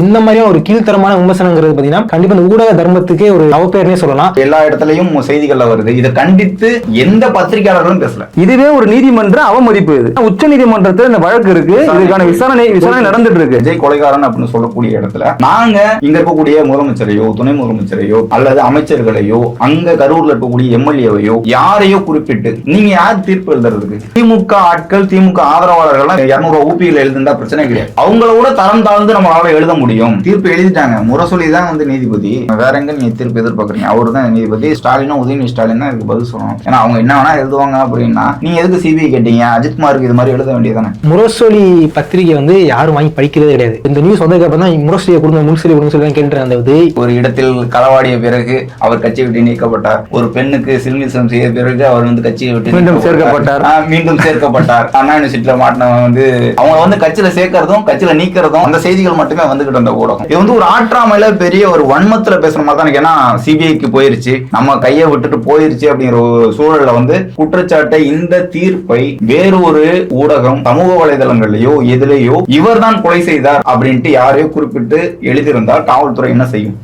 இந்த மாதிரியும் ஒரு கீழ்த்தரமான விமர்சனங்கிறது பாத்தீங்கன்னா கண்டிப்பா இந்த ஊடக தர்மத்துக்கே ஒரு அவப்பேர்னே சொல்லலாம். எல்லா இடத்துலயும் செய்திகள்ல வருது. இதை கண்டித்து எந்த பத்திரிகையாளர்களும் பேசல. இதுவே ஒரு நீதிமன்ற அவமதிப்பு இது. உச்ச நீதிமன்றத்தில் இந்த வழக்கு இருக்கு. இதுக்கான விசாரணை விசாரணை நடந்துட்டு இருக்கு. விஜய் கொலைகாரன் அப்படின்னு சொல்லக்கூடிய இடத்துல நாங்க இங்க இருக்கக்கூடிய முதலமைச்சரையோ துணை முதலமைச்சரையோ அல்லது அமைச்சர்களையோ அங்க கரூர்ல இருக்கக்கூடிய எம்எல்ஏவையோ யாரையோ குறிப்பிட்டு நீங்க யார் தீர்ப்பு எழுதுறதுக்கு? திமுக ஆட்கள் திமுக ஆதரவாளர்கள் இருநூறு ஊபியில் எழுதுண்டா பிரச்சனை கிடையாது. அவங்கள விட தரம் தாழ்ந்து நம்மளால எழுத முடியும். தீர்ப்பு எழுதிட்டாங்க. முரசொலி தான் வந்து நீதிபதி. வேற எங்க நீங்க தீர்ப்பு எதிர்பார்க்கறீங்க? அவரு தான் நீதிபதி. ஸ்டாலினும் உதயநிதி ஸ்டாலின் தான் இதுக்கு பதில் சொல்லணும். ஏன்னா அவங்க என்ன வேணா எழுதுவாங்க அப்படின்னா நீங்க எதுக்கு சிபிஐ கேட்டீங்க? அஜித்குமாருக்கு இது மாதிரி எழுத வேண்டியதானே முரசொலி பத்திரிகை வந்து யாரும் வாங்கி படிக்கிறதே கிடையாது. இந்த நியூஸ் வந்ததுக்கு அப்புறம் தான் முரசொலியை கொடுங்க முரசொலி கொடுங்க சொல்லி தான் கேட்டு அந்த ஒரு இடத்தில் களவாடிய பிறகு அவர் கட்சியை விட்டு நீக்கப்பட்டார். ஒரு பெண்ணுக்கு சிறுமிசம் செய்த பிறகு அவர் வந்து கட்சியை விட்டு மீண்டும் நீக்கப்பட்டார். சேர்க்கப்பட்டார். மீண்டும் சேர்க்கப்பட்டார். அண்ணா யூனிவர்சிட்டியில மாட்டினவன் வந்து அவங்க வந்து கட்சியில சேர்க்கறதும் கட்சியில நீக்கிறதும் அந்த செய்திகள் மட்டுமே வந்துகிட்டு இருந்த ஊடகம். இது வந்து ஒரு ஆற்றாமையில பெரிய ஒரு வன்மத்துல பேசுற மாதிரி தான் எனக்கு. ஏன்னா சிபிஐக்கு போயிருச்சு. நம்ம கையை விட்டுட்டு போயிருச்சு அப்படிங்கிற ஒரு சூழல்ல வந்து குற்றச்சாட்டை இந்த தீர்ப்பை வேறு ஒரு ஊடகம் சமூக வலைதளங்கள்லயோ எதுலயோ இவர்தான் கொலை செய்தார் அப்படின்ட்டு யாரையோ குறிப்பிட்டு எழுதியிருந்தால் காவல்துறை என்ன செய்யும்?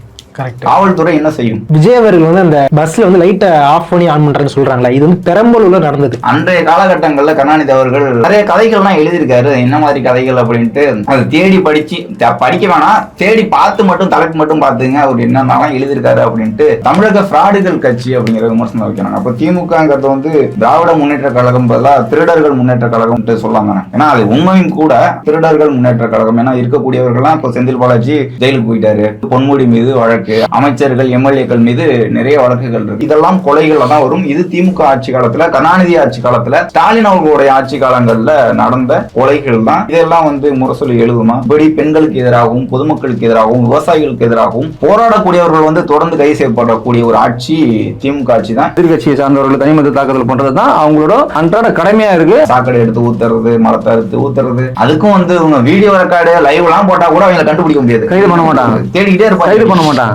காவல்துறை என்ன செய்யும்? விஜய் அவர்கள் வந்து அந்த பஸ்ல வந்து லைட்டை ஆஃப் பண்ணி ஆன் பண்றேன்னு சொல்றாங்களா இது வந்து பெரம்பலூர்ல நடந்தது. அன்றைய காலகட்டங்கள்ல கருணாநிதி அவர்கள் நிறைய கதைகள்லாம் எழுதியிருக்காரு. என்ன மாதிரி கதைகள் அப்படின்ட்டு அதை தேடி படிச்சு படிக்க வேணாம். தேடி பார்த்து மட்டும் தலைப்பு மட்டும் பார்த்துங்க. அவர் என்னென்னலாம் எழுதியிருக்காரு அப்படின்ட்டு தமிழக ஃப்ராடுகள் கட்சி அப்படிங்கிற விமர்சனம் வைக்கிறாங்க. அப்ப திமுகங்கிறது வந்து திராவிட முன்னேற்ற கழகம் பதிலா திருடர்கள் முன்னேற்ற கழகம்ட்டு சொல்லலாம் தானே ஏன்னா அது உண்மையும் கூட திருடர்கள் முன்னேற்ற கழகம். ஏன்னா இருக்கக்கூடியவர்கள்லாம் இப்போ செந்தில் பாலாஜி ஜெயிலுக்கு போயிட்டாரு. பொன்முடி மீது வழக்கு அமைச்சர்கள் எம்எல்ஏக்கள் மீது நிறைய வழக்குகள் இருக்கு. இதெல்லாம் கொலைகள்ல தான் வரும். இது திமுக ஆட்சி காலத்துல கருணாநிதி ஆட்சி காலத்துல ஸ்டாலின் அவர்களுடைய ஆட்சி காலங்கள்ல நடந்த கொலைகள் தான். இதெல்லாம் வந்து முரசொலி எழுதுமா? இப்படி பெண்களுக்கு எதிராகவும் பொதுமக்களுக்கு எதிராகவும் விவசாயிகளுக்கு எதிராகவும் போராடக்கூடியவர்கள் வந்து தொடர்ந்து கைது செய்யப்படக்கூடிய ஒரு ஆட்சி திமுக ஆட்சி தான். எதிர்கட்சியை சார்ந்தவர்கள் தனிமத தாக்குதல் பண்றது தான் அவங்களோட அன்றாட கடமையா இருக்கு. சாக்கடை எடுத்து ஊத்துறது மரத்தை அறுத்து ஊத்துறது. அதுக்கும் வந்து வீடியோ ரெக்கார்டு லைவ் எல்லாம் போட்டா கூட அவங்க கண்டுபிடிக்க முடியாது. கைது பண்ண மாட்டாங்க. தேடிக்கிட்டே இருப்பாங்க. கைது பண்ண மாட்டாங்க.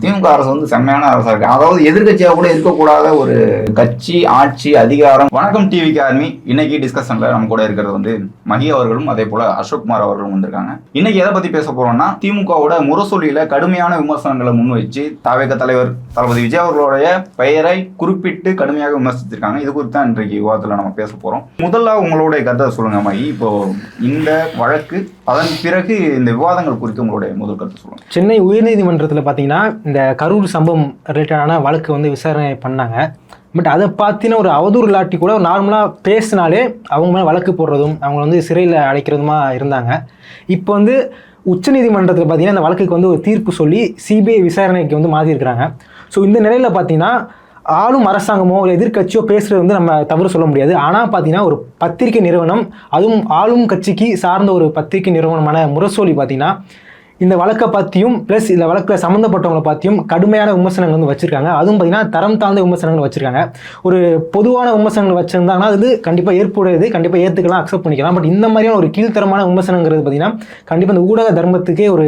திமுக அரசு வந்து செம்மையான அரசா இருக்கு. அதாவது எதிர்கட்சியா கூட இருக்கக்கூடாத ஒரு கட்சி ஆட்சி அதிகாரம் வணக்கம் டிவிக்கு ஆர்மி. இன்னைக்கு டிஸ்கஷன்ல நம்ம கூட இருக்கிறது வந்து மகி அவர்களும் அதே போல அசோக்குமார் அவர்களும் வந்திருக்காங்க. இன்னைக்கு எதை பத்தி பேச போறோம்னா திமுகவோட முரசொலியில கடுமையான விமர்சனங்களை முன்வைச்சு தாவேக தலைவர் தளபதி விஜய் அவர்களுடைய பெயரை குறிப்பிட்டு கடுமையாக விமர்சித்திருக்காங்க இது குறித்து தான் இன்றைக்கு விவாதத்துல நம்ம பேச போறோம். முதல்ல உங்களுடைய கதை சொல்லுங்க மகி. இப்போ இந்த வழக்கு அதன் பிறகு இந்த விவாதங்கள் குறித்து உங்களுடைய முதல் கருத்து சொல்லுங்க. சென்னை உயர்நீதிமன்றத்தில் பார்த்தீங்கன்னா இந்த கரூர் சம்பவம் ரிலேட்டடான வழக்கு வந்து விசாரணை பண்ணாங்க. பட் அதை பார்த்தின ஒரு அவதூறு லாட்டி கூட நார்மலாக பேசினாலே அவங்க மேலே வழக்கு போடுறதும் அவங்க வந்து சிறையில் அடைக்கிறதுமா இருந்தாங்க. இப்போ வந்து உச்சநீதிமன்றத்தில் பார்த்தீங்கன்னா இந்த வழக்குக்கு வந்து ஒரு தீர்ப்பு சொல்லி சிபிஐ விசாரணைக்கு வந்து மாற்றிருக்கிறாங்க ஸோ இந்த நிலையில் பார்த்தீங்கன்னா ஆளும் அரசாங்கமோ இல்லை எதிர்க்கட்சியோ பேசுகிறது வந்து நம்ம தவறு சொல்ல முடியாது. ஆனால் பார்த்தீங்கன்னா ஒரு பத்திரிகை நிறுவனம் அதுவும் ஆளும் கட்சிக்கு சார்ந்த ஒரு பத்திரிகை நிறுவனமான முரசொலி பார்த்தீங்கன்னா இந்த வழக்கை பற்றியும் ப்ளஸ் இந்த வழக்கில் சம்மந்தப்பட்டவங்களை பற்றியும் கடுமையான விமர்சனங்கள் வந்து வச்சுருக்காங்க. அதுவும் பார்த்தீங்கன்னா தரம் தாழ்ந்த விமர்சனங்கள் வச்சுருக்காங்க. ஒரு பொதுவான விமர்சனங்கள் வச்சுருந்தாங்கன்னா அது கண்டிப்பாக ஏற்புடையது கண்டிப்பாக ஏற்றுக்கலாம் அக்செப்ட் பண்ணிக்கலாம். பட் இந்த மாதிரியான ஒரு கீழ்த்தரமான விமர்சனங்கிறது பார்த்தீங்கன்னா கண்டிப்பாக இந்த ஊடக தர்மத்துக்கே ஒரு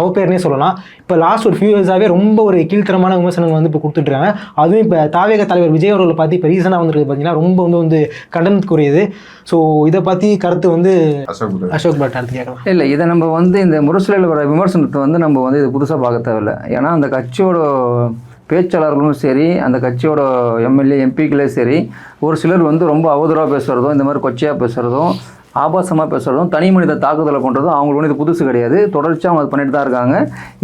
அவப்பேர்னே சொல்லலாம். இப்போ லாஸ்ட் ஒரு ஃபியூ இயர்ஸாகவே ரொம்ப ஒரு கீழ்த்தரமான விமர்சனங்கள் வந்து இப்போ கொடுத்துட்ருக்காங்க அதுவும் இப்போ தாவேக தலைவர் விஜய் அவர்களை பற்றி இப்போ ரீசனாக வந்துருக்கு பார்த்தீங்கன்னா ரொம்ப வந்து வந்து கண்டனத்துக்குரியது ஸோ இதை பற்றி கருத்து வந்து. அசோக் பட் அடுத்து கேட்கலாம். இல்லை இதை நம்ம வந்து இந்த முரசொலியில் வர விமர்சனத்தை வந்து நம்ம வந்து இது புதுசாக பார்க்க தேவையில்லை. ஏன்னா அந்த கட்சியோட பேச்சாளர்களும் சரி அந்த கட்சியோட எம்எல்ஏ எம்பிக்களே சரி ஒரு சிலர் வந்து ரொம்ப அவதூறாக பேசுகிறதும் இந்த மாதிரி கொச்சையாக பேசுகிறதும் ஆபாசமாக பேசுகிறதும் தனி மனித தாக்குதலை பண்ணுறதும் அவங்களுக்கு ஒன்றும் இது புதுசு கிடையாது. தொடர்ச்சியாக அவங்க அது பண்ணிட்டு தான் இருக்காங்க.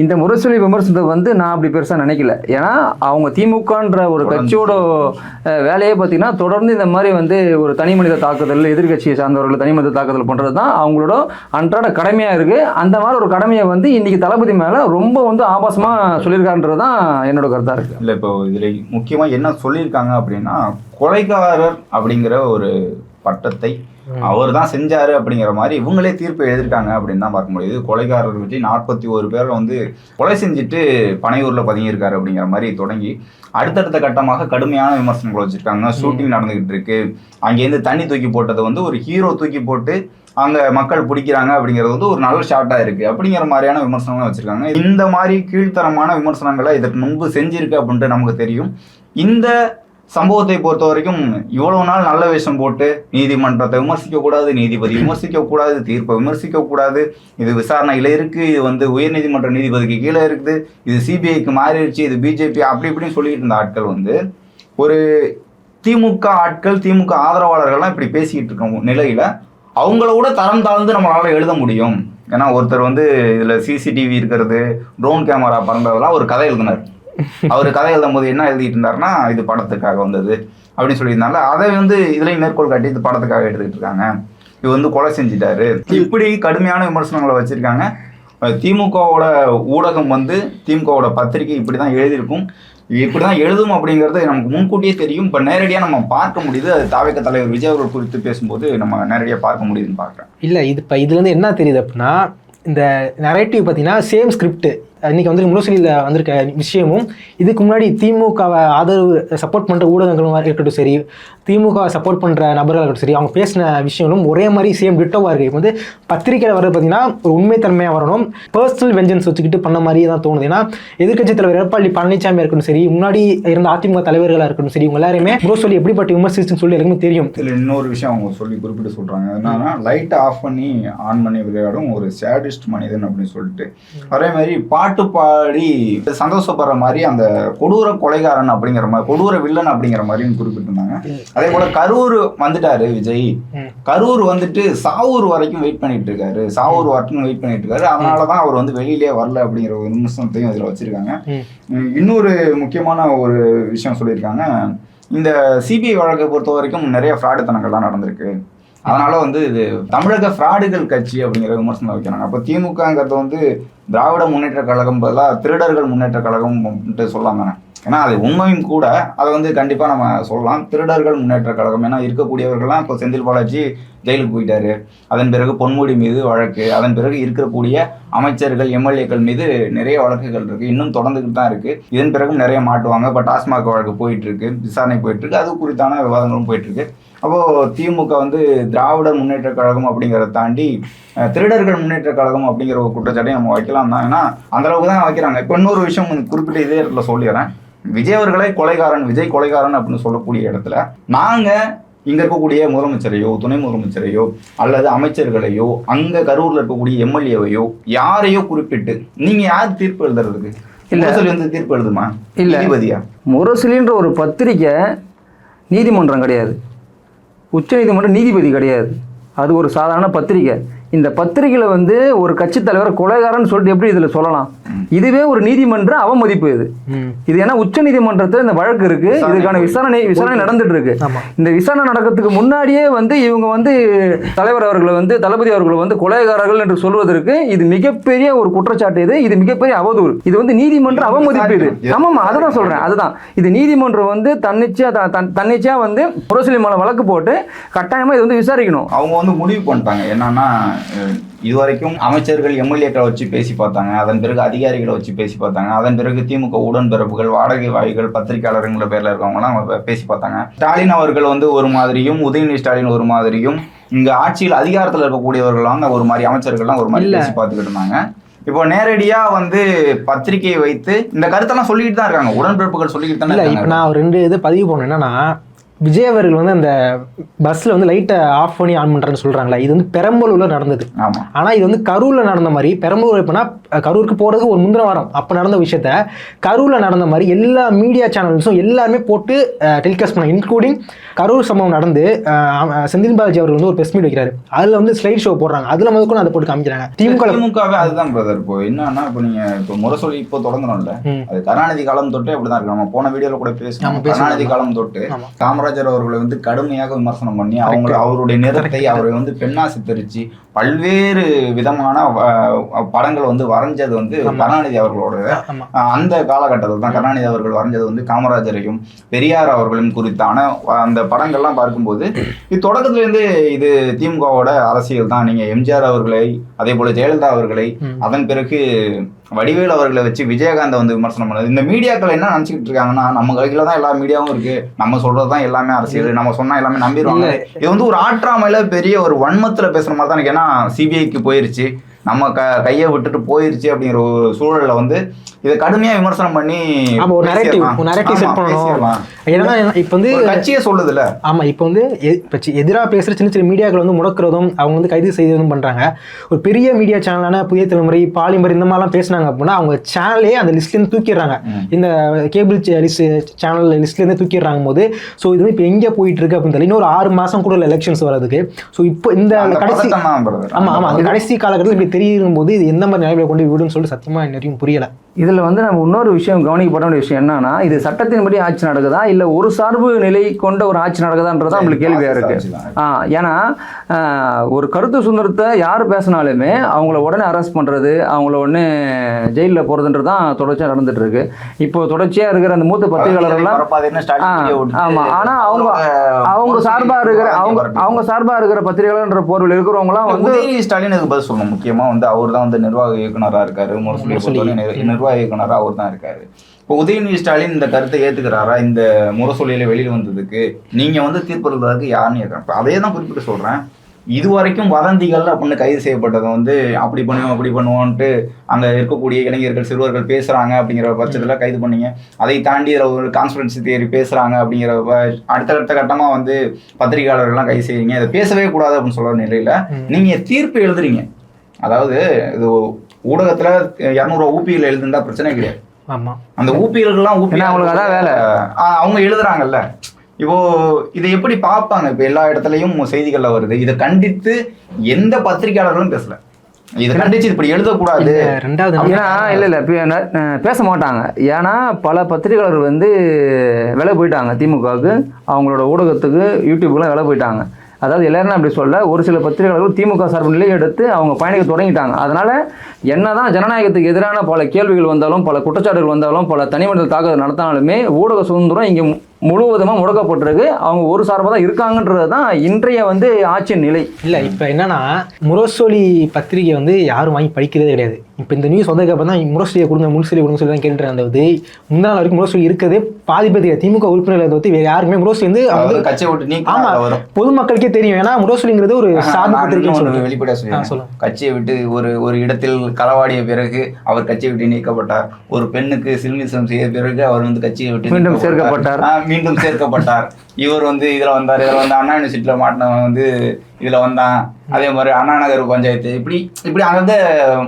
இந்த முரசொலி விமர்சனத்தை வந்து நான் அப்படி பெருசாக நினைக்கல. ஏன்னா அவங்க திமுகன்ற ஒரு கட்சியோட வேலையே பார்த்தீங்கன்னா தொடர்ந்து இந்த மாதிரி வந்து ஒரு தனி மனித தாக்குதல் எதிர்கட்சியை சார்ந்தவர்கள் தனி மனித தாக்குதல் பண்ணுறது தான் அவங்களோட அன்றாட கடமையாக இருக்குது அந்த மாதிரி ஒரு கடமையை வந்து இன்றைக்கி தளபதி மேலே ரொம்ப வந்து ஆபாசமாக சொல்லியிருக்கான்றது தான் என்னோட கருத்தாக இருக்குது இல்ல இப்போ இதுல முக்கியமா என்ன சொல்லியிருக்காங்க அப்படின்னா கொலைகாரர் அப்படிங்கிற ஒரு பட்டத்தை அவர் தான் செஞ்சாரு அப்படிங்கிற மாதிரி இவங்களே தீர்ப்பு எழுதியிருக்காங்க அப்படின்னு தான் பார்க்க முடியுது. கொலைகாரர் வச்சு நாற்பத்தி ஒரு பேரை வந்து கொலை செஞ்சுட்டு பனையூர்ல பதுங்கியிருக்காரு அப்படிங்கிற மாதிரி தொடங்கி அடுத்தடுத்த கட்டமாக கடுமையான விமர்சனங்கள் வச்சிருக்காங்க ஷூட்டிங் நடந்துகிட்டு இருக்கு. அங்கேருந்து தண்ணி தூக்கி போட்டதை வந்து ஒரு ஹீரோ தூக்கி போட்டு அங்க மக்கள் பிடிக்கிறாங்க அப்படிங்கிறது வந்து ஒரு நல்ல ஷாட்டா இருக்கு. அப்படிங்கிற மாதிரியான விமர்சனங்களும் வச்சிருக்காங்க. இந்த மாதிரி கீழ்த்தரமான விமர்சனங்களை இதற்கு முன்பு செஞ்சிருக்கு அப்படின்ட்டு நமக்கு தெரியும். இந்த சம்பவத்தை பொறுத்த வரைக்கும் இவ்வளவு நாள் நல்ல வேஷம் போட்டு நீதிமன்றத்தை விமர்சிக்கக்கூடாது நீதிபதி விமர்சிக்கக்கூடாது தீர்ப்பை விமர்சிக்க கூடாது இது விசாரணையில் இருக்குது இது வந்து உயர்நீதிமன்ற நீதிபதிக்கு கீழே இருக்குது. இது சிபிஐக்கு மாறிடுச்சு இது பிஜேபி அப்படி இப்படின்னு சொல்லிட்டு இருந்த ஆட்கள் வந்து ஒரு திமுக ஆட்கள் திமுக ஆதரவாளர்கள்லாம் இப்படி பேசிக்கிட்டு இருக்க நிலையில் அவங்கள விட தரம் தாழ்ந்து நம்மளால் எழுத முடியும். ஏன்னா ஒருத்தர் வந்து இதில் சிசிடிவி இருக்கிறது ட்ரோன் கேமரா பறந்ததெல்லாம் ஒரு கதை எழுதினார். அவர் கதை எழுதும் போது என்ன எழுதிட்டு இருந்தாருன்னா இது படத்துக்காக வந்தது அப்படின்னு சொல்லியிருந்தால அதை வந்து இதுலயும் மேற்கோள் காட்டி இது படத்துக்காக எடுத்துக்கிட்டு இருக்காங்க. இது வந்து கொலை செஞ்சிட்டாரு. இப்படி கடுமையான விமர்சனங்களை வச்சிருக்காங்க. திமுகவோட ஊடகம் வந்து திமுகவோட பத்திரிகை இப்படி தான் எழுதியிருக்கும். இப்படி தான் எழுதும் அப்படிங்கிறது நமக்கு முன்கூட்டியே தெரியும். இப்போ நேரடியாக நம்ம பார்க்க முடியுது. அது தாவேக்க தலைவர் விஜய் அவர்கள் குறித்து பேசும்போது நம்ம நேரடியாக பார்க்க முடியுதுன்னு பார்க்குறேன். இல்லை இது இப்போ இதுலேருந்து என்ன தெரியுது அப்படின்னா இந்த நரேட்டிவ் பார்த்தீங்கன்னா சேம் ஸ்கிரிப்ட் இன்னைக்கு வந்து முரசொலியில் வந்திருக்க விஷயமும் இதுக்கு முன்னாடி திமுகவை ஆதரவு சப்போர்ட் பண்ணுற ஊடகங்களும் இருக்கட்டும் சரி. திமுக சப்போர்ட் பண்ணுற நபர்கள் இருக்கட்டும் சரி. அவங்க பேசின விஷயங்களும் ஒரே மாதிரி சேம் டிட்டோவாக இருக்குது இப்போ வந்து பத்திரிக்கையில் வர்றது பார்த்தீங்கன்னா ஒரு உண்மைத்தன்மையாக வரணும். பர்சனல் வெஞ்சன்ஸ் வச்சுக்கிட்டு பண்ண மாதிரியே தான் தோணுது. ஏன்னா எதிர்க்கட்சி தலைவர் எடப்பாடி பழனிசாமி இருக்கட்டும் சரி. முன்னாடி இருந்த அதிமுக தலைவர்களாக இருக்கட்டும் சரி. இவங்க எல்லாருமே முரசொலி எப்படிப்பட்ட விமர்சிச்சுன்னு சொல்லி எல்லாருமே தெரியும். இதில் இன்னொரு விஷயம் அவங்க சொல்லி குறிப்பிட்டு சொல்கிறாங்க என்னன்னா லைட்டை ஆஃப் பண்ணி ஆன் பண்ணி விளையாடும் ஒரு சேடிஸ்ட் மனிதன் அப்படின்னு சொல்லிட்டு. அதே மாதிரி பாட்டு பாடி சந்தோஷப்படுற மாதிரி அந்த கொடூர கொலைகாரன் அப்படிங்கிற மாதிரி கொடூர வில்லன் அப்படிங்கிற மாதிரியும் குறிப்பிட்டிருந்தாங்க. அதே போல கரூர் வந்துட்டாரு விஜய். கரூர் வந்துட்டு சாவூர் வரைக்கும் வெயிட் பண்ணிட்டு இருக்காரு சாவூர் வரைக்கும் வெயிட் பண்ணிட்டு இருக்காரு அதனாலதான் அவர் வந்து வெளியிலே வரல அப்படிங்கிற ஒரு விமர்சனத்தையும் இதுல வச்சிருக்காங்க. இன்னொரு முக்கியமான ஒரு விஷயம் சொல்லியிருக்காங்க. இந்த சிபிஐ வழக்கை பொறுத்த வரைக்கும் நிறைய ஃப்ராடுத்தனங்கள்லாம் நடந்திருக்கு. அதனால வந்து இது தமிழக ஃப்ராடுகள் கட்சி அப்படிங்கிற விமர்சனம் வைக்கிறாங்க அப்போ திமுகங்கிறது வந்து திராவிட முன்னேற்ற கழகம் பதிலாக திருடர்கள் முன்னேற்ற கழகம் சொல்லலாம் தானே. ஏன்னா அது உண்மையும் கூட அதை வந்து கண்டிப்பாக நம்ம சொல்லலாம். திருடர்கள் முன்னேற்ற கழகம். ஏன்னா இருக்கக்கூடியவர்கள்லாம் இப்போ செந்தில் பாலாஜி ஜெயிலுக்கு போயிட்டாரு. அதன் பிறகு பொன்முடி மீது வழக்கு. அதன் பிறகு இருக்கக்கூடிய அமைச்சர்கள் எம்எல்ஏக்கள் மீது நிறைய வழக்குகள் இருக்கு. இன்னும் தொடர்ந்துக்கிட்டு தான் இருக்கு. இதன் பிறகும் நிறைய மாட்டுவாங்க. இப்போ டாஸ்மாக் வழக்கு போயிட்டு இருக்கு. விசாரணை போயிட்டு இருக்கு. அது குறித்தான விவாதங்களும் போயிட்டு இருக்கு அப்போ திமுக வந்து திராவிடர் முன்னேற்ற கழகம் அப்படிங்கிறத தாண்டி திருடர்கள் முன்னேற்ற கழகம் அப்படிங்கிற ஒரு குற்றச்சாட்டை நம்ம வைக்கலாம் தான். ஏன்னா அந்த அளவுக்கு தான் வைக்கிறாங்க. இப்போ இன்னொரு விஷயம் குறிப்பிட்ட இதே இடத்துல சொல்லிடுறேன். விஜய் அவர்களை கொலைகாரன் விஜய் கொலைகாரன் அப்படின்னு சொல்லக்கூடிய இடத்துல நாங்க இங்க இருக்கக்கூடிய முதலமைச்சரையோ துணை முதலமைச்சரையோ அல்லது அமைச்சர்களையோ அங்க கரூர்ல இருக்கக்கூடிய எம்எல்ஏவையோ யாரையோ குறிப்பிட்டு நீங்க யார் தீர்ப்பு எழுதுறதுக்கு? இல்ல. சொல்லி வந்து தீர்ப்பு எழுதுமா? இல்ல. நீதிபதியா? முரசொலின்ற ஒரு பத்திரிக்கை நீதிமன்றம் கிடையாது. உச்சநீதிமன்றம் நீதிபதி கிடையாது. அது ஒரு சாதாரண பத்திரிக்கை இந்த பத்திரிக்கையில் வந்து ஒரு கட்சி தலைவர் கொலைகாரன்னு சொல்லிட்டு எப்படி இதில் சொல்லலாம்? இதுவே ஒரு நீதிமன்ற அவமதிப்பு இது. இது ஏன்னா உச்ச நீதிமன்றத்தில் இந்த வழக்கு இருக்கு. இதுக்கான விசாரணை விசாரணை நடந்துட்டு இருக்கு. இந்த விசாரணை நடக்கிறதுக்கு முன்னாடியே வந்து இவங்க வந்து தலைவர் அவர்களை வந்து தளபதி அவர்களை வந்து கொலைகாரர்கள் என்று சொல்வதற்கு இது மிகப்பெரிய ஒரு குற்றச்சாட்டு இது. இது மிகப்பெரிய அவதூறு. இது வந்து நீதிமன்ற அவமதிப்பு இது. ஆமாமா அதை தான் சொல்றேன். அதுதான். இது நீதிமன்றம் வந்து தன்னிச்சையா த- தன்- தன்னிச்சையா வந்து புரசலி மேல வழக்கு போட்டு கட்டாயமா இது வந்து விசாரிக்கணும். அவங்க வந்து முடிவு பண்ணிட்டாங்க. என்னன்னா இதுவரைக்கும் அமைச்சர்கள் எம்எல்ஏக்களை வச்சு பேசி பார்த்தாங்க. அதன் பிறகு அதிகாரிகளை வச்சு பேசி பார்த்தாங்க. அதன் பிறகு திமுக உடன்பிறப்புகள் வாடகை வாய்கள் பத்திரிகையாளருங்கிற பேர்ல இருக்கவங்கலாம் அவங்க பேசி பார்த்தாங்க. ஸ்டாலின் அவர்கள் வந்து ஒரு மாதிரியும் உதயநிதி ஸ்டாலின் ஒரு மாதிரியும் இங்க ஆட்சியில் அதிகாரத்தில் இருக்கக்கூடியவர்கள்லாம் ஒரு மாதிரி அமைச்சர்கள்லாம் ஒரு மாதிரி. பேசி பார்த்துக்கிட்டு இருந்தாங்க. இப்போ நேரடியா வந்து பத்திரிகையை வைத்து இந்த கருத்தெல்லாம் சொல்லிட்டு தான் இருக்காங்க. உடன்பிறப்புகள் சொல்லிக்கிட்டு தானே இல்லை இப்போ நான் ரெண்டு இது பதிவு பண்ணேன் என்னன்னா விஜய் அவர்கள் வந்து அந்த பஸ்ஸில் வந்து லைட்டை ஆஃப் பண்ணி ஆன் பண்ணுறேன்னு சொல்கிறாங்களே இது வந்து பெரம்பலூரில் நடந்தது. ஆனால் இது வந்து கரூரில் நடந்த மாதிரி பெரம்பலூர் எப்படின்னா கரூருக்கு போகிறதுக்கு ஒரு முந்தின வாரம் அப்போ நடந்த விஷயத்த கரூரில் நடந்த மாதிரி எல்லா மீடியா சேனல்ஸும் எல்லாருமே போட்டு டெலிகாஸ்ட் பண்ணாங்க இன்க்ளூடிங் கரூர் சம்பவம் நடந்து செந்தில் பாலாஜி அவர் வந்து ஒரு பெஸ்ட் மீட் வைக்கிறாரு. அதில் வந்து ஸ்லைட் ஷோ போடுறாங்க. அதில் முதற்கொண்டு அதை போட்டு காமிக்கிறாங்க. திமுக திமுகவே அதுதான் பிரதர் இப்போ என்னன்னா இப்போ நீங்க இப்போ முரசொலி இப்போ தொடங்குறோம்ல ம். அது கருணாநிதி காலம் தொட்டே அப்படிதான் இருக்கு. நம்ம போன வீடியோல கூட பேசணும். கருணாநிதி காலம் தொட்டு ஆமா. காமராஜர் அவர்களை வந்து கடுமையாக விமர்சனம் பண்ணி அவங்க அவருடைய நிறத்தை அவரை வந்து பெண்ணா சித்தரிச்சு பல்வேறு விதமான படங்கள் வந்து வரைஞ்சது வந்து கருணாநிதி அவர்களோட. அந்த காலகட்டத்தில் தான் கருணாநிதி அவர்கள் வரைஞ்சது வந்து காமராஜரையும் பெரியார் அவர்களையும் குறித்தான அந்த படங்கள்லாம் பார்க்கும்போது இது தொடக்கத்துல இருந்து இது திமுகவோட அரசியல் தான். நீங்க எம்ஜிஆர் அவர்களை அதே போல ஜெயலலிதா அவர்களை. அதன் பிறகு வடிவேல் அவர்களை வச்சு விஜயகாந்த் வந்து விமர்சனம் பண்ணது. இந்த மீடியாக்கள் என்ன நினைச்சுக்கிட்டு இருக்காங்கன்னா நம்ம கையில தான் எல்லா மீடியாவும் இருக்கு. நம்ம சொல்றது தான் எல்லாமே அரசியல். நம்ம சொன்னா எல்லாமே நம்பிடுவாங்க. இது வந்து ஒரு ஆற்றாமையில பெரிய ஒரு வன்மத்துல பேசுற மாதிரி தான் எனக்கு ஏன்னா சிபிஐக்கு போயிருச்சு. நம்ம க கையை விட்டுட்டு போயிருச்சு அப்படிங்கிற ஒரு சூழல்ல வந்து இதை கடுமையா விமர்சனம் பண்ணி ஆமா ஒரு நரேட்டிவ் நரேட்டிவ் செட் பண்ணணும். ஏன்னா இப்போ வந்து கட்சியே சொல்லுதுல ஆமா இப்போ வந்து இப்போ சி- எதிரா பேசுற சின்ன சின்ன மீடியாக்கள் வந்து முடக்கிறதும் அவங்க வந்து கைது செய்யறதும் பண்றாங்க. ஒரு பெரிய மீடியா சேனலான புதிய தலைமுறை பாலிமர் இந்த மாதிரிலாம் பேசுனாங்க அப்படின்னா அவங்க சேனலே அந்த லிஸ்ட்லேருந்து தூக்கிடுறாங்க. இந்த கேபிள் லிஸ்ட் சேனல் லிஸ்ட்லேருந்து தூக்கிடுறாங்க போது ஸோ இது இப்போ எங்கே போயிட்டு இருக்கு அப்படின்னு தெரியல. இன்னும் ஒரு ஆறு மாசம் கூட எலெக்ஷன்ஸ் வரதுக்கு ஸோ இப்போ இந்த கடைசி. ஆமா ஆமா அந்த கடைசி காலகட்டத்தில் இப்படி தெரியும் போது இது எந்த மாதிரி நிலைமையில கொண்டு போய் விடுன்னு சொல்லிட்டு சத்தியமா நிறையும் புரியல. இதில் வந்து நம்ம இன்னொரு விஷயம் கவனிக்கப்பட வேண்டிய விஷயம் என்னன்னா இது சட்டத்தின்படி ஆட்சி நடக்குதா? இல்லை ஒரு சார்பு நிலை கொண்ட ஒரு ஆட்சி நடக்குதான்றதா நம்மளுக்கு கேள்வியாக இருக்கு. ஆட்சி தான். ஆ ஏன்னா ஒரு கருத்து சுதந்திரத்தை யார் பேசினாலுமே அவங்கள உடனே அரெஸ்ட் பண்ணுறது அவங்கள உடனே ஜெயிலில் போகிறதுன்றது தான் தொடர்ச்சியாக நடந்துட்டு இருக்கு. இப்போ தொடர்ச்சியாக இருக்கிற அந்த மூத்த பத்திரிகையாளர்கள்லாம் பரப்பாதேன்னு ஸ்டாலின் ஆ, வீடியோ விட்டுட்டு ஆமா. ஆனா அவங்க அவங்க சார்பா இருக்கிற அவங்க. அவங்க சார்பா இருக்கிற பத்திரிகையாளர்ன்ற போர்வில் இருக்கிறவங்களாம் வந்து ஸ்டாலினுக்கு பதில் சொல்லணும்? முக்கியமா வந்து அவர் தான் வந்து நிர்வாக இயக்குனரா இருக்காரு. முரசொலி. பொறுத்தவரை நிர்- நிர்வாக இயக்குனரா அவர் தான் இருக்காரு. இப்போ உதயநிதி ஸ்டாலின் இந்த கருத்தை ஏத்துக்கிறாரா? இந்த முரசொலியில வெளியில வந்ததுக்கு நீங்க வந்து தீர்ப்பளிப்பதற்கு யாருன்னு கேட்கறேன் இப்ப அதே தான் குறிப்பிட்டு சொல்றேன். இது வரைக்கும் வதந்திகள் அப்படின்னு கைது செய்யப்பட்டது வந்து அப்படி பண்ணுவோம் அப்படி பண்ணுவோன்ட்டு அங்க இருக்கக்கூடிய இளைஞர்கள் சிறுவர்கள் பேசுறாங்க அப்படிங்கிற பட்சத்துல கைது பண்ணீங்க. அதை தாண்டி இதுல ஒரு கான்ஸ்பிரன்சி தியரி பேசுறாங்க அப்படிங்கிற அடுத்தடுத்த கட்டமா வந்து பத்திரிகையாளர்கள்லாம் கைது செய்றீங்க. இதை பேசவே கூடாது அப்படின்னு சொல்ற நிலையில நீங்க தீர்ப்பு எழுதுறீங்க. அதாவது இது ஊடகத்துல இரநூறுவா ஊபியில் எழுதுந்தா பிரச்சனை கிடையாது. ஆமா. அந்த ஊபியல்கள்லாம் ஊபி அவங்களுக்கு அதான் வேலை. அவங்க எழுதுறாங்கல்ல. இப்போ இதை எப்படி பார்ப்பாங்க? இப்போ எல்லா இடத்துலயும் செய்திகள்ல வருது. இதை கண்டித்து எந்த பத்திரிகையாளர்களும் பேசல. இதை கண்டிச்சு இப்படி எழுதக்கூடாது. ரெண்டாவது ஏன்னா இல்லை இல்லை பேச மாட்டாங்க. ஏன்னா பல பத்திரிகையாளர்கள் வந்து விலை போயிட்டாங்க திமுகவுக்கு. அவங்களோட ஊடகத்துக்கு யூடியூப்க்குலாம் விலை போயிட்டாங்க. அதாவது எல்லாரும் அப்படி சொல்ல ஒரு சில பத்திரிகையாளர்கள் திமுக சார்பு நிலையை எடுத்து அவங்க பயணிக்க தொடங்கிட்டாங்க. அதனால என்னதான் ஜனநாயகத்துக்கு எதிரான பல கேள்விகள் வந்தாலும் பல குற்றச்சாட்டுகள் வந்தாலும் பல தனிமனித தாக்குதல் நடத்தினாலுமே ஊடக சுதந்திரம் இங்கே முழுவதுமாக முடக்கப்பட்டிருக்கு அவங்க ஒரு சார்பாக தான் இருக்காங்கன்றது தான் இன்றைய வந்து ஆட்சியின் நிலை இல்ல இப்ப என்னன்னா முரசொலி பத்திரிகை வந்து யாரும் வாங்கி படிக்கிறதே கிடையாது இப்ப இந்த நியூஸ் வந்ததுக்கு அப்புறம் தான் முரசொலியை கொடுங்க முரசொலி கொடுங்க சொல்லி தான் கேட்டுட்டு இருந்தது முந்தா நாள் வரைக்கும் முரசொலி இருக்கிறதே பாதி பேர். திமுக உறுப்பினர்களை பத்தி வேற யாருக்குமே முரசொலி வந்து கட்சியை விட்டு நீக்கி ஆமா வரும் பொதுமக்களுக்கே தெரியும் ஏன்னா முரசொலிங்கிறது ஒரு சார்பு நான் பத்திரிகை இன்னும் ஒண்ணு சொல்லுவேன் வெளிப்படையா ஆ, சொல்லிடுறேன். சொல்லுங்க. கட்சியை விட்டு ஒரு ஒரு இடத்தில் களவாடிய பிறகு அவர் கட்சியை விட்டு நீக்கப்பட்டார் ஒரு பெண்ணுக்கு சில்மிசம் செய்த பிறகு அவர் வந்து கட்சியை விட்டு மீண்டும். சேர்க்கப்பட்டார். மீண்டும் சேர்க்கப்பட்டார். இவர் வந்து இதுல வந்தார். இதுல வந்து அண்ணா யூனிவர்சிட்டியில மாட்டினவன் வந்து இதுல வந்தான். அதே மாதிரி அண்ணா நகர் பஞ்சாயத்து. இப்படி இப்படி அங்க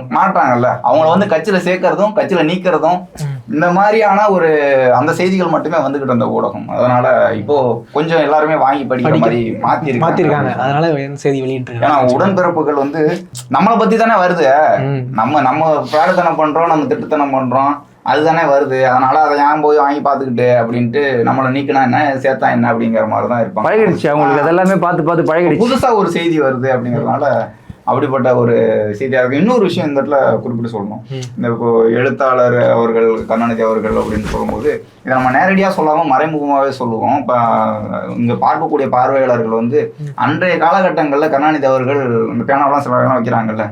மாட்டாங்கல்ல அவங்கள வந்து கட்சியில சேர்க்கறதும் கட்சியில நீக்கிறதும் இந்த மாதிரியான ஒரு அந்த செய்திகள் மட்டுமே வந்துகிட்டு இருந்த ஊடகம். அதனால இப்போ கொஞ்சம் எல்லாருமே வாங்கி படிக்கிற படிக்க- மாதிரி மாத்தி மாத்திருக்காங்க. அதனால செய்தி வெளியிட்டு ஏன்னா உடன்பிறப்புகள் வந்து நம்மளை பத்தி தானே வருது. நம்ம நம்ம பிராடத்தனம் பண்றோம் நம்ம திட்டத்தனம் பண்றோம். அதுதானே வருது. அதனால அதை ஏன் போய் வாங்கி பார்த்துக்கிட்டு அப்படின்ட்டு நம்மளை நீக்கினா என்ன சேர்த்தா என்ன அப்படிங்கிற மாதிரி தான் இருப்பாங்க. பழகிடுச்சு. அவங்களுக்கு அதெல்லாமே பார்த்து பார்த்து பழகிடுச்சு. புதுசா ஒரு செய்தி வருது அப்படிங்கறதுனால அப்படிப்பட்ட ஒரு செய்தியா இருக்கு. இன்னொரு விஷயம் இந்த இடத்துல குறிப்பிட்டு சொல்லணும். இந்த இப்போ எழுத்தாளர் அவர்கள் கருணாநிதி அவர்கள் அப்படின்னு சொல்லும்போது இதை நம்ம நேரடியா சொல்லாம மறைமுகமாவே சொல்லுவோம். இப்போ இங்க பார்க்கக்கூடிய பார்வையாளர்கள் வந்து அன்றைய காலகட்டங்கள்ல கருணாநிதி அவர்கள் இந்த பேனாவெல்லாம் சில வைக்கிறாங்கல்ல.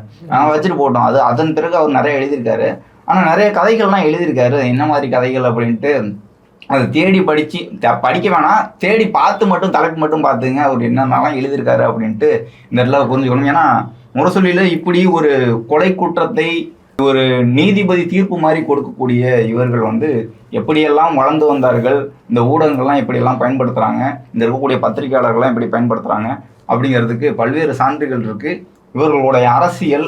வச்சுட்டு போட்டோம். அது அதன் பிறகு அவர் நிறைய எழுதியிருக்காரு. ஆனால் நிறைய கதைகள்லாம் எழுதியிருக்காரு. என்ன மாதிரி கதைகள் அப்படின்ட்டு அதை தேடி படித்து த- படிக்க வேணாம். தேடி பார்த்து மட்டும் தலைப்பு மட்டும் பார்த்துங்க. அவர் என்னென்னலாம் எழுதியிருக்காரு அப்படின்ட்டு இந்த இடத்துல புரிஞ்சுக்கணும். ஏன்னா முரசொலியில் இப்படி ஒரு கொலை குற்றத்தை ஒரு நீதிபதி தீர்ப்பு மாதிரி கொடுக்கக்கூடிய இவர்கள் வந்து எப்படியெல்லாம் வளர்ந்து வந்தார்கள் இந்த ஊடகங்கள்லாம் எப்படியெல்லாம் பயன்படுத்துகிறாங்க இந்த இருக்கக்கூடிய பத்திரிகையாளர்கள்லாம் எப்படி பயன்படுத்துகிறாங்க அப்படிங்கிறதுக்கு பல்வேறு சான்றுகள் இருக்குது இவர்களுடைய அரசியல்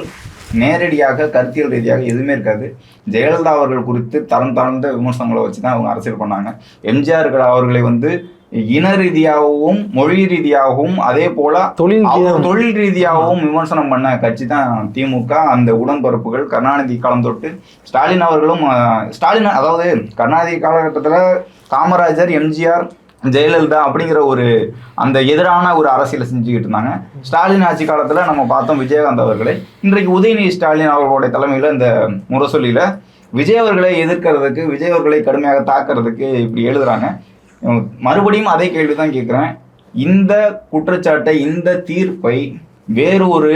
நேரடியாக கருத்தியல் ரீதியாக எதுவுமே இருக்காது. ஜெயலலிதா அவர்கள் குறித்து தரம் தாழ்ந்த விமர்சனங்களை வச்சு தான் அவங்க அரசியல் பண்ணாங்க. எம்ஜிஆர் அவர்களை வந்து இன ரீதியாகவும் மொழி ரீதியாகவும் அதே போல தொழில் தொழில் ரீதியாகவும் விமர்சனம் பண்ண கட்சி தான் திமுக. அந்த உடன்பரப்புகள் கருணாநிதி காலம் தொட்டு ஸ்டாலின் அவர்களும் ஸ்டாலின் அதாவது கருணாநிதி காலகட்டத்தில் காமராஜர் எம்ஜிஆர் ஜெயலலிதா அப்படிங்கிற ஒரு அந்த எதிரான ஒரு அரசியலை செஞ்சுக்கிட்டு இருந்தாங்க. ஸ்டாலின் ஆட்சி காலத்துல நம்ம பார்த்தோம் விஜயகாந்த் அவர்களை. இன்றைக்கு உதயநிதி ஸ்டாலின் அவர்களுடைய தலைமையில இந்த முரசொலியில விஜய் அவர்களை எதிர்க்கிறதுக்கு விஜய் அவர்களை கடுமையாக தாக்குறதுக்கு இப்படி எழுதுறாங்க. மறுபடியும் அதே கேள்வி தான் கேட்குறேன் இந்த குற்றச்சாட்டை இந்த தீர்ப்பை வேறு ஒரு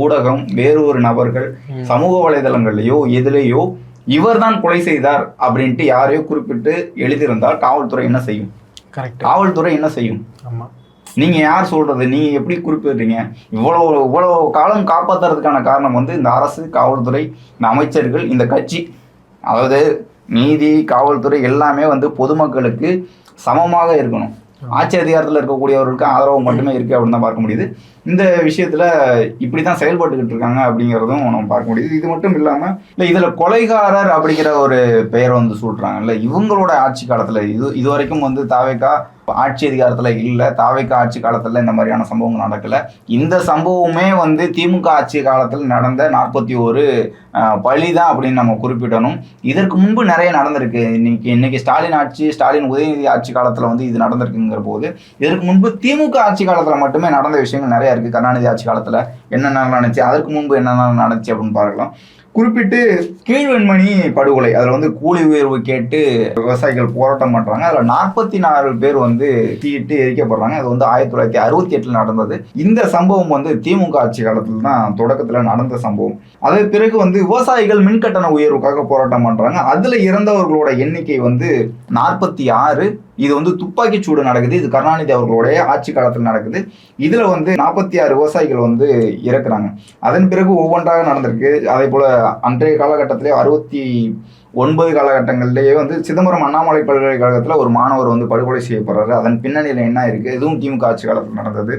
ஊடகம் வேறு ஒரு நபர்கள் சமூக வலைதளங்கள்லயோ எதுலேயோ இவர்தான் கொலை செய்தார் அப்படின்ட்டு யாரையோ குறிப்பிட்டு எழுதியிருந்தால் காவல்துறை என்ன செய்யும்? கரெக்ட் காவல்துறை என்ன செய்யும்? ஆமா. நீங்க யார் சொல்றது? நீங்க எப்படி குறிப்பிடுறீங்க? இவ்வளவு இவ்வளவு காலம் காப்பாத்துறதுக்கான காரணம் வந்து இந்த அரசு காவல்துறை இந்த அமைச்சர்கள் இந்த கட்சி. அதாவது நீதி காவல்துறை எல்லாமே வந்து பொதுமக்களுக்கு சமமாக இருக்கணும். ஆட்சி அதிகாரத்தில் இருக்கக்கூடியவர்களுக்கு ஆதரவு மட்டுமே இருக்கு அப்படின்னு தான் பார்க்க முடியுது. இந்த விஷயத்துல இப்படி தான் செயல்பட்டுக்கிட்டு இருக்காங்க அப்படிங்கிறதும் நம்ம பார்க்க முடியுது. இது மட்டும் இல்லாம இல்லை இதுல கொலைகாரர் அப்படிங்கிற ஒரு பெயரை வந்து சூட்டுறாங்கல்ல. இவங்களோட ஆட்சி காலத்துல இது இது வரைக்கும் வந்து தாவேக்கா ஆட்சி அதிகாரத்தில் இல்லை தாவேக்கா ஆட்சி காலத்தில் இந்த மாதிரியான சம்பவங்கள் நடக்கலை. இந்த சம்பவமே வந்து திமுக ஆட்சி காலத்தில் நடந்த நாற்பத்தி ஒரு பழி தான் அப்படின்னு நம்ம குறிப்பிடணும். இதற்கு முன்பு நிறைய நடந்திருக்கு. இன்னைக்கு இன்னைக்கு ஸ்டாலின் ஆட்சி ஸ்டாலின் உதயநிதி ஆட்சி காலத்தில் வந்து இது நடந்திருக்குங்கிற போது இதற்கு முன்பு திமுக ஆட்சி காலத்தில் மட்டுமே நடந்த விஷயங்கள் நிறைய இருக்குது கருணாநிதி ஆட்சி காலத்தில் என்னென்ன நடந்துச்சு அதற்கு முன்பு என்னென்ன நடந்துச்சு அப்படின்னு பார்க்கலாம். குறிப்பிட்டு கீழ்வெண்மணி படுகொலை. அதில் வந்து கூலி உயர்வு கேட்டு விவசாயிகள் போராட்டம் பண்ணுறாங்க அதில் நாற்பத்தி நாலு பேர் வந்து தீயிட்டு எரிக்கப்படுறாங்க. அது வந்து ஆயிரத்தி தொள்ளாயிரத்தி அறுபத்தி எட்டில் நடந்தது. இந்த சம்பவம் வந்து திமுக ஆட்சி காலத்தில் தான் தொடக்கத்தில் நடந்த சம்பவம். அதன் பிறகு வந்து விவசாயிகள் மின்கட்டண உயர்வுக்காக போராட்டம் பண்ணுறாங்க அதில் இறந்தவர்களோட எண்ணிக்கை வந்து நாற்பத்தி ஆறு. இது வந்து துப்பாக்கி சூடு நடக்குது. இது கருணாநிதி அவர்களுடைய ஆட்சி காலத்தில் நடக்குது. இதில் வந்து நாற்பத்தி ஆறு விவசாயிகள் வந்து இறக்குறாங்க. அதன் பிறகு ஒவ்வொன்றாக நடந்திருக்கு. அதே போல் அன்றைய காலகட்டத்திலே அறுபத்தி ஒன்பது காலகட்டங்கள்லேயே வந்து சிதம்பரம் அண்ணாமலை பல்கலைக்கழகத்தில் ஒரு மாணவர் வந்து படுகொலை செய்யப்படுறாரு. அதன் பின்னணியில் என்ன இருக்குது இதுவும் திமுக ஆட்சி காலத்தில் நடந்தது.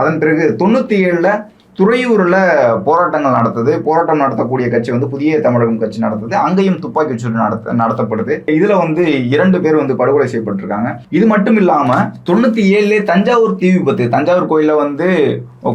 அதன் பிறகு தொண்ணூற்றி ஏழில் துறையூரில் போராட்டங்கள் நடத்துது. போராட்டம் நடத்தக்கூடிய கட்சி வந்து புதிய தமிழகம் கட்சி நடத்துது. அங்கேயும் துப்பாக்கி சூடு நடத்த நடத்தப்படுது. இதில் வந்து இரண்டு பேர் வந்து படுகொலை செய்யப்பட்டிருக்காங்க. இது மட்டும் இல்லாமல் தொண்ணூற்றி ஏழுலே தஞ்சாவூர் தீ விபத்து. தஞ்சாவூர் கோயிலில் வந்து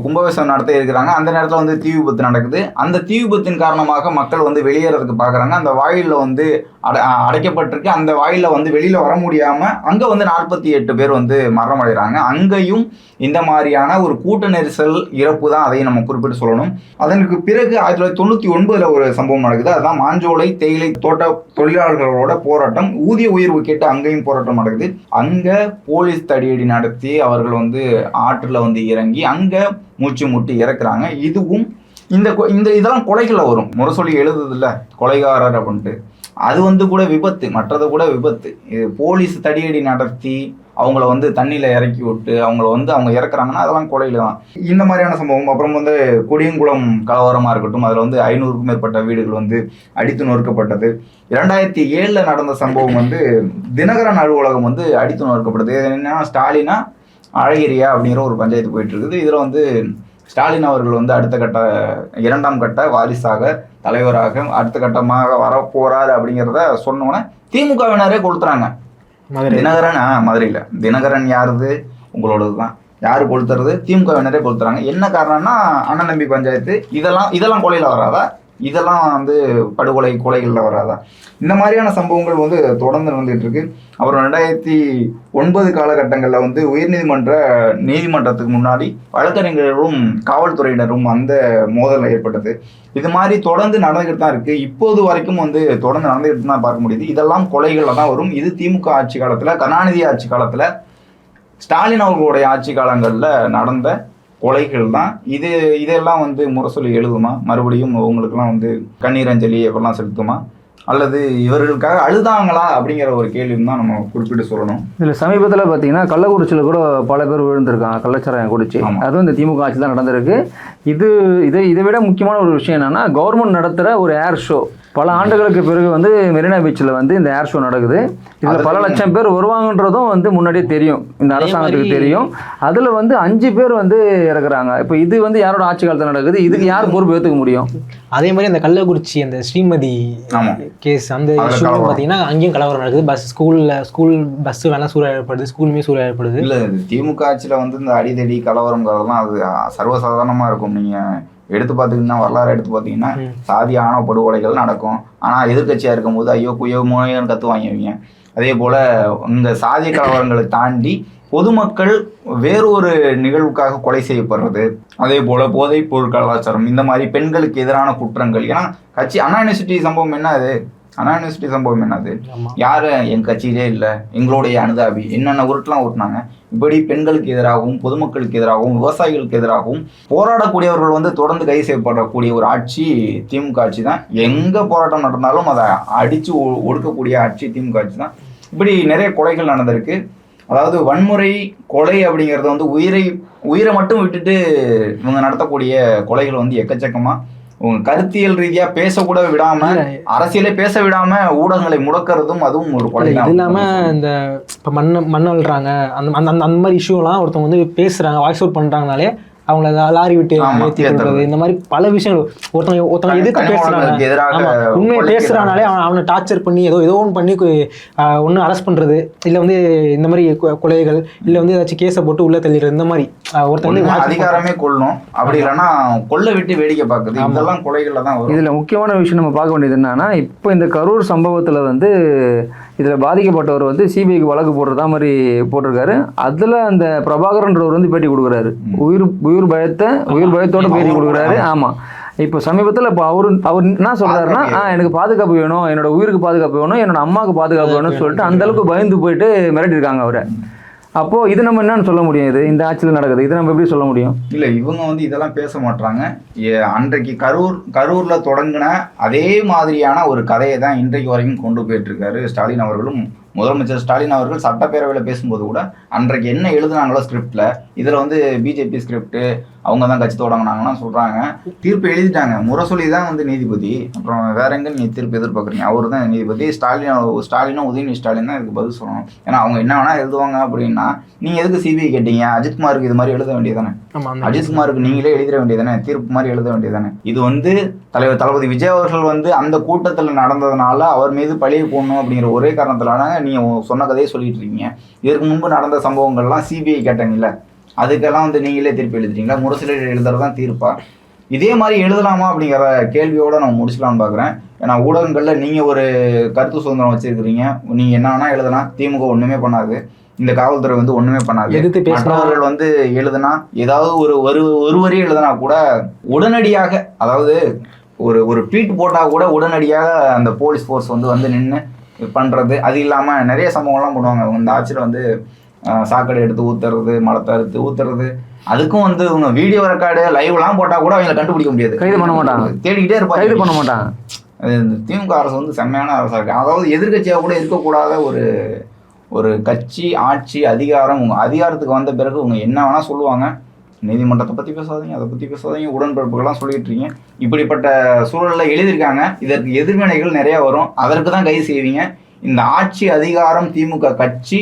கும்பாபிஷேகம் நடத்த இருக்கிறாங்க. அந்த நேரத்தில் வந்து தீ விபத்து நடக்குது. அந்த தீ விபத்தின் காரணமாக மக்கள் வந்து வெளியேறதுக்கு பார்க்குறாங்க அந்த வாயிலில் வந்து அட அடைக்கப்பட்டிருக்கு. அந்த வாயிலில் வந்து வெளியில் வர முடியாமல் அங்கே வந்து நாற்பத்தி எட்டு பேர் வந்து மரணம் அடைகிறாங்க அங்கேயும் இந்த மாதிரியான ஒரு கூட்ட நெரிசல் இறப்பு தான் அதையும் நம்ம குறிப்பிட்டு சொல்லணும். அதற்கு பிறகு ஆயிரத்தி தொள்ளாயிரத்தி தொண்ணூற்றி ஒன்பதில் ஒரு சம்பவம் நடக்குது. அதுதான் மாஞ்சோலை தேயிலை தோட்ட தொழிலாளர்களோட போராட்டம். ஊதிய உயர்வு கேட்டு அங்கேயும் போராட்டம் நடக்குது. அங்கே போலீஸ் தடியடி நடத்தி அவர்கள் வந்து ஆற்றில் வந்து இறங்கி அங்கே மூச்சு முட்டி இறக்குறாங்க. இதுவும் இந்த கொ- இந்த இதெல்லாம் கொலைகளில் வரும். முரசொலி எழுதுதில்ல. கொலைகாரர் அப்படின்ட்டு. அது வந்து கூட விபத்து மற்றது கூட விபத்து. இது போலீஸ் தடியடி நடத்தி அவங்கள வந்து தண்ணியில் இறக்கி விட்டு அவங்கள வந்து அவங்க இறக்குறாங்கன்னா அதெல்லாம் கொலையில தான் இந்த மாதிரியான சம்பவம் அப்புறம் வந்து குடியங்குளம் கலவரமாக இருக்கட்டும் அதில் வந்து ஐநூறுக்கும் மேற்பட்ட வீடுகள் வந்து அடித்து நொறுக்கப்பட்டது. இரண்டாயிரத்தி ஏழில் நடந்த சம்பவம் வந்து தினகரன் அலுவலகம் வந்து அடித்து நொறுக்கப்பட்டது. என்னன்னா ஸ்டாலினா அழகிரியா அப்படிங்கிற ஒரு பஞ்சாயத்து போயிட்டு இருக்குது. இதில் வந்து ஸ்டாலின் அவர்கள் வந்து அடுத்த கட்ட இரண்டாம் கட்ட வாரிசாக தலைவராக அடுத்த கட்டமாக வரப்போறாரு அப்படிங்கிறத சொன்னோன்னே திமுகவினரே கொடுத்துறாங்க மதுரை தினகரன் ஆ மதுரையில். தினகரன் யாருது? உங்களோடது தான். யார் கொளுத்துறது? திமுகவினரே கொளுத்துறாங்க. என்ன காரணம்னா அண்ணன் தம்பி பஞ்சாயத்து. இதெல்லாம் இதெல்லாம் கொலையில் வராதா? இதெல்லாம் வந்து படுகொலை கொலைகளில் வராதா? இந்த மாதிரியான சம்பவங்கள் வந்து தொடர்ந்து நடந்துகிட்டு இருக்கு. அப்புறம் ரெண்டாயிரத்தி ஒன்பது காலகட்டங்களில் வந்து உயர்நீதிமன்ற நீதிமன்றத்துக்கு முன்னாடி வழக்கறிஞர்களும் காவல்துறையினரும் அந்த மோதல் ஏற்பட்டது. இது மாதிரி தொடர்ந்து நடந்துகிட்டு தான் இருக்குது இப்போது வரைக்கும் வந்து தொடர்ந்து நடந்துகிட்டு தான் பார்க்க முடியுது. இதெல்லாம் கொலைகளில் தான் வரும். இது திமுக ஆட்சி காலத்தில் கருணாநிதி ஆட்சி காலத்தில் ஸ்டாலின் அவர்களுடைய ஆட்சி காலங்களில் நடந்த கொலைகள் தான் இது இதெல்லாம் வந்து முரசொலி எழுதுமா? மறுபடியும் உங்களுக்கெல்லாம் வந்து கண்ணீர் அஞ்சலி எப்பெல்லாம் செலுத்துமா? அல்லது இவர்களுக்காக அழுதாங்களா அப்படிங்கிற ஒரு கேள்வியும் தான் நம்ம குறிப்பிட்டு சொல்லணும். இதில் சமீபத்தில் பார்த்தீங்கன்னா கள்ளக்குறிச்சியில் கூட பல பேர் விழுந்திருக்காங்க கள்ளச்சாராயம் குடிச்சு. அதுவும் இந்த திமுக ஆட்சி தான் நடந்திருக்கு. இது இதை இதை விட முக்கியமான ஒரு விஷயம் என்னன்னா கவர்மெண்ட் நடத்துகிற ஒரு ஏர் ஷோ பல ஆண்டுகளுக்கு பிறகு வந்து மெரினா பீச்சில் வந்து இந்த ஏர் ஷோ நடக்குது. இதில் பல லட்சம் பேர் வருவாங்கன்றதும் வந்து முன்னாடியே தெரியும். இந்த அரசாங்கத்துக்கு தெரியும். அதில் வந்து அஞ்சு பேர் வந்து இறக்குறாங்க. இப்போ இது வந்து யாரோட ஆட்சி காலத்தில் நடக்குது? இதுக்கு யார் பொறுப்பு ஏற்றுக்க முடியும்? அதே மாதிரி அந்த கள்ளக்குறிச்சி அந்த ஸ்ரீமதி. கேஸ் அந்த அதுல இஷ்யூ கலவரம். பார்த்தீங்கன்னா அங்கேயும் கலவரம் நடக்குது. பஸ் ஸ்கூல்ல ஸ்கூல் பஸ் வேணா சூறையாடப்படுது. ஸ்கூலுமே சூறையாடப்படுது. இல்ல இது திமுக ஆட்சியில வந்து இந்த அடிதடி கலவரங்கிறதெல்லாம் அது சர்வசாதாரணமா இருக்கும். நீங்க எடுத்து பார்த்துக்கிட்டீங்கன்னா வரலாறு எடுத்து பார்த்தீங்கன்னா. சாதி ஆணவ படுகொலைகள் நடக்கும். ஆனா எதிர்க்கட்சியா இருக்கும்போது ஐயோ குயோ முனையன்னு கத்துவாங்க அதே போல இந்த சாதி கலவரங்களை தாண்டி பொதுமக்கள் வேறொரு நிகழ்வுக்காக கொலை செய்யப்படுறது. அதே போல போதைப் பொருள் கலாச்சாரம் இந்த மாதிரி பெண்களுக்கு எதிரான குற்றங்கள். ஏன்னா கட்சி அண்ணா யூனிவர்சிட்டி சம்பவம் என்ன அது? அண்ணா யூனிவர்சிட்டி சம்பவம் என்னது யாரு? என் கட்சியிலே இல்லை. எங்களுடைய அனுதாபி. என்னென்ன உருட்டெல்லாம் உருட்டினாங்க இப்படி பெண்களுக்கு எதிராகவும் பொதுமக்களுக்கு எதிராகவும் விவசாயிகளுக்கு எதிராகவும் போராடக்கூடியவர்கள் வந்து தொடர்ந்து கைது செய்யப்படக்கூடிய ஒரு ஆட்சி திமுக ஆட்சி தான். எங்கே போராட்டம் நடந்தாலும் அதை அடித்து ஒ- ஒடுக்கக்கூடிய ஆட்சி திமுக ஆட்சி தான். இப்படி நிறைய கொலைகள் நடந்திருக்கு. அதாவது வன்முறை கொலை அப்படிங்கிறது வந்து உயிரை உயிரை மட்டும் விட்டுட்டு இவங்க நடத்தக்கூடிய கொலைகள் வந்து எக்கச்சக்கமாக உங்க கருத்தியல் ரீதியா பேசக்கூட விடாம. அரசியலே பேச விடாம ஊடகங்களை முடக்கிறதும் அதுவும் ஒரு கொலை இது இல்லாம இந்த இப்ப மண்ணை மண்ணை அள்ளுறாங்க அந்த அந்த அந்த- அந்த மாதிரி இஷ்யூலாம் ஒருத்தவங்க வந்து பேசுறாங்க வாய்ஸ் அவுட் பண்றாங்கனாலே அவங்கள லாரி விட்டு ஏத்துறது. விடுறது. இந்த மாதிரி பல விஷயங்கள். ஒருத்தவங்க ஒருத்தவங்க எதிர்த்து ஆமா உண்மையை பேசுறானாலே அவன் அவனை டார்ச்சர் பண்ணி ஏதோ ஏதோ ஒன்று பண்ணி ஒன்று அரெஸ்ட் பண்றது. இல்ல வந்து இந்த மாதிரி கொ- கொலைகள் இல்ல வந்து ஏதாச்சும் கேஸை போட்டு உள்ள தள்ளிடுறது. இந்த மாதிரி வாய்ஸ் அதிகாரமே கொள்ளணும். அப்படி இல்லைன்னா கொல்ல விட்டு வேடிக்கை பார்க்குது. இதெல்லாம் கொலைகள்ல தான் வரும். இதில் முக்கியமான விஷயம் நம்ம பார்க்க வேண்டியது என்னன்னா இப்போ இந்த கரூர் சம்பவத்தில் வந்து இதில் பாதிக்கப்பட்டவர் வந்து சிபிஐக்கு வழக்கு போடுறதா மாதிரி போட்டிருக்காரு. அதில் அந்த பிரபாகரன்றவர் வந்து பேட்டி கொடுக்குறாரு. உயிர் உயிர் பயத்தை உயிர் பயத்தோட பேட்டி கொடுக்குறாரு. ஆமாம் இப்போ சமீபத்தில் இப்போ அவரு அவர் என்ன சொல்றாருன்னா ஆ எனக்கு பாதுகாப்பு வேணும். என்னோட உயிருக்கு பாதுகாப்பு வேணும். என்னோட அம்மாவுக்கு பாதுகாப்பு வேணும்னு சொல்லிட்டு அந்த அளவுக்கு பயந்து போயிட்டு மிரட்டிருக்காங்க அவரை. அப்போ இது நம்ம என்னன்னு சொல்ல முடியும் இது? இந்த ஆட்சியில் நடக்குது. இது நம்ம எப்படி சொல்ல முடியும்? இல்ல இவங்க வந்து இதெல்லாம் பேச மாட்டாங்க ஏ- அன்றைக்கு கரூர் கரூர்ல தொடங்கின அதே மாதிரியான ஒரு கதையை தான் இன்றைக்கு வரைக்கும் கொண்டு போயிட்டு இருக்காரு ஸ்டாலின் அவர்களும் முதலமைச்சர் ஸ்டாலின் அவர்கள் சட்டப்பேரவையில் பேசும்போது கூட அன்றைக்கு என்ன எழுதுனாங்களோ ஸ்கிரிப்டில் இதில் வந்து பிஜேபி ஸ்கிரிப்ட் அவங்க தான் கட்சி தொடங்கினாங்கன்னா சொல்றாங்க. தீர்ப்பு எழுதிட்டாங்க. முரசொலி தான் வந்து நீதிபதி. அப்புறம் வேற எங்க நீங்க தீர்ப்பு எதிர்பார்க்குறீங்க? அவர் தான் நீதிபதி. ஸ்டாலின் ஸ்டாலினும் உதயநிதி ஸ்டாலின் தான் இதுக்கு பதில் சொல்லணும். ஏன்னா அவங்க என்ன வேணா எழுதுவாங்க அப்படின்னா நீங்க எதுக்கு சிபிஐ கேட்டீங்க? அஜித்குமாருக்கு இது மாதிரி எழுத வேண்டியதானே அஜித்குமாருக்கு நீங்களே எழுதிட வேண்டியதானே தீர்ப்பு மாதிரி எழுத வேண்டியதானே இது வந்து தலைவர் தளபதி விஜய் அவர்கள் வந்து அந்த கூட்டத்தில் நடந்ததுனால அவர் மீது பழிய போடணும் அப்படிங்கிற ஒரே காரணத்தினால நீங்க சொன்ன கதையை சொல்லிட்டு இருக்கீங்க. இதற்கு முன்பு நடந்த சம்பவங்கள்லாம் சிபிஐ கேட்டாங்கல்ல? அதுக்கெல்லாம் வந்து நீங்களே திருப்பி எழுதுறீங்களா முரசொலியில் எழுதுறது தான் தீர்ப்பா? இதே மாதிரி எழுதலாமா அப்படிங்கிற கேள்வியோட நான் முடிச்சலாம்னு பார்க்குறேன் ஏன்னா ஊடகங்கள்ல நீங்க ஒரு கருத்து சுதந்திரம் வச்சிருக்கிறீங்க. நீங்க என்ன வேணா எழுதலாம் திமுக ஒண்ணுமே பண்ணாது. இந்த காவல்துறை வந்து ஒண்ணுமே பண்ணாது. எதிர்த்து பேசினா மற்றவர்கள் வந்து எழுதுனா ஏதாவது ஒரு ஒரு ஒரு வரி எழுதுனா கூட உடனடியாக அதாவது ஒரு ஒரு ட்வீட் போட்டா கூட உடனடியாக அந்த போலீஸ் ஃபோர்ஸ் வந்து வந்து நின்று பண்றது. அது இல்லாம நிறைய சம்பவம்லாம் பண்ணுவாங்க. இந்த ஆட்சியில் வந்து சாக்கடை எடுத்து ஊத்துறது மலத்தை அறுத்து ஊத்துறது. அதுக்கும் வந்து இவங்க வீடியோ ரெக்கார்டு லைவ்லாம் போட்டா கூட அவங்களை கண்டுபிடிக்க முடியாது. கைது பண்ண மாட்டாங்க. தேடிக்கிட்டே இருப்பாங்க. கைது பண்ண மாட்டாங்க. இந்த திமுக அரசு வந்து செம்மையான அரசா இருக்கு. அதாவது எதிர்க்கட்சியாக கூட இருக்கக்கூடாத ஒரு ஒரு கட்சி ஆட்சி அதிகாரம் உங்க அதிகாரத்துக்கு வந்த பிறகு உங்க என்ன வேணா சொல்லுவாங்க. நீதிமன்றத்தை பத்தி பேசாதீங்க அதை பத்தி பேசாதீங்க உடன்பிறப்புகள்லாம் சொல்லிட்டு இருக்கீங்க இப்படிப்பட்ட சூழல்ல எழுதியிருக்காங்க. இதற்கு எதிர்வினைகள் நிறைய வரும். அதற்கு தான் கைது செய்வீங்க. இந்த ஆட்சி அதிகாரம் திமுக கட்சி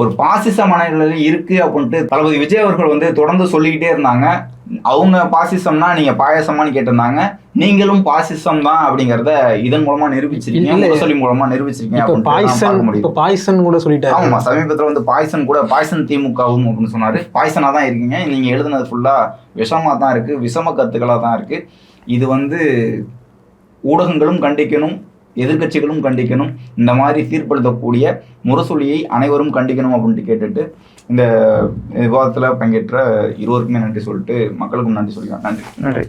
ஒரு பாசிச மனநிலையில் இருக்கு அப்படின்ட்டு தளபதி விஜய் அவர்கள் வந்து தொடர்ந்து சொல்லிக்கிட்டே இருந்தாங்க. அவங்க பாசிசம்னா நீங்க பாயசமான்னு கேட்டிருந்தாங்க. நீங்களும் பாசிசம் தான் அப்படிங்கறத இதன் மூலமா நிரூபிச்சிருக்கீங்க. முரசொலி மூலமா நிரூபிச்சிருக்கீங்க பாய்சன் பாய்சன் கூட சொல்லிட்டாரு. ஆமா சமீபத்துல வந்து பாய்சன் கூட பாய்சன் திமுகவும் அப்படின்னு சொன்னாரு. பாய்சனா தான் இருக்கீங்க. நீங்க எழுதுனது ஃபுல்லா விஷமா தான் இருக்கு விஷம கருத்துக்களா தான் இருக்கு. இது வந்து ஊடகங்களும் கண்டிக்கணும். எதிர்க்கட்சிகளும் கண்டிக்கணும். இந்த மாதிரி சீர்படுத்தக்கூடிய முரசொலியை அனைவரும் கண்டிக்கணும் அப்படின்ட்டு கேட்டுட்டு இந்த விவாதத்தில் பங்கேற்ற இருவருக்குமே நன்றி சொல்லிட்டு மக்களுக்கும் நன்றி சொல்லிக்கலாம் நன்றி. நன்றி.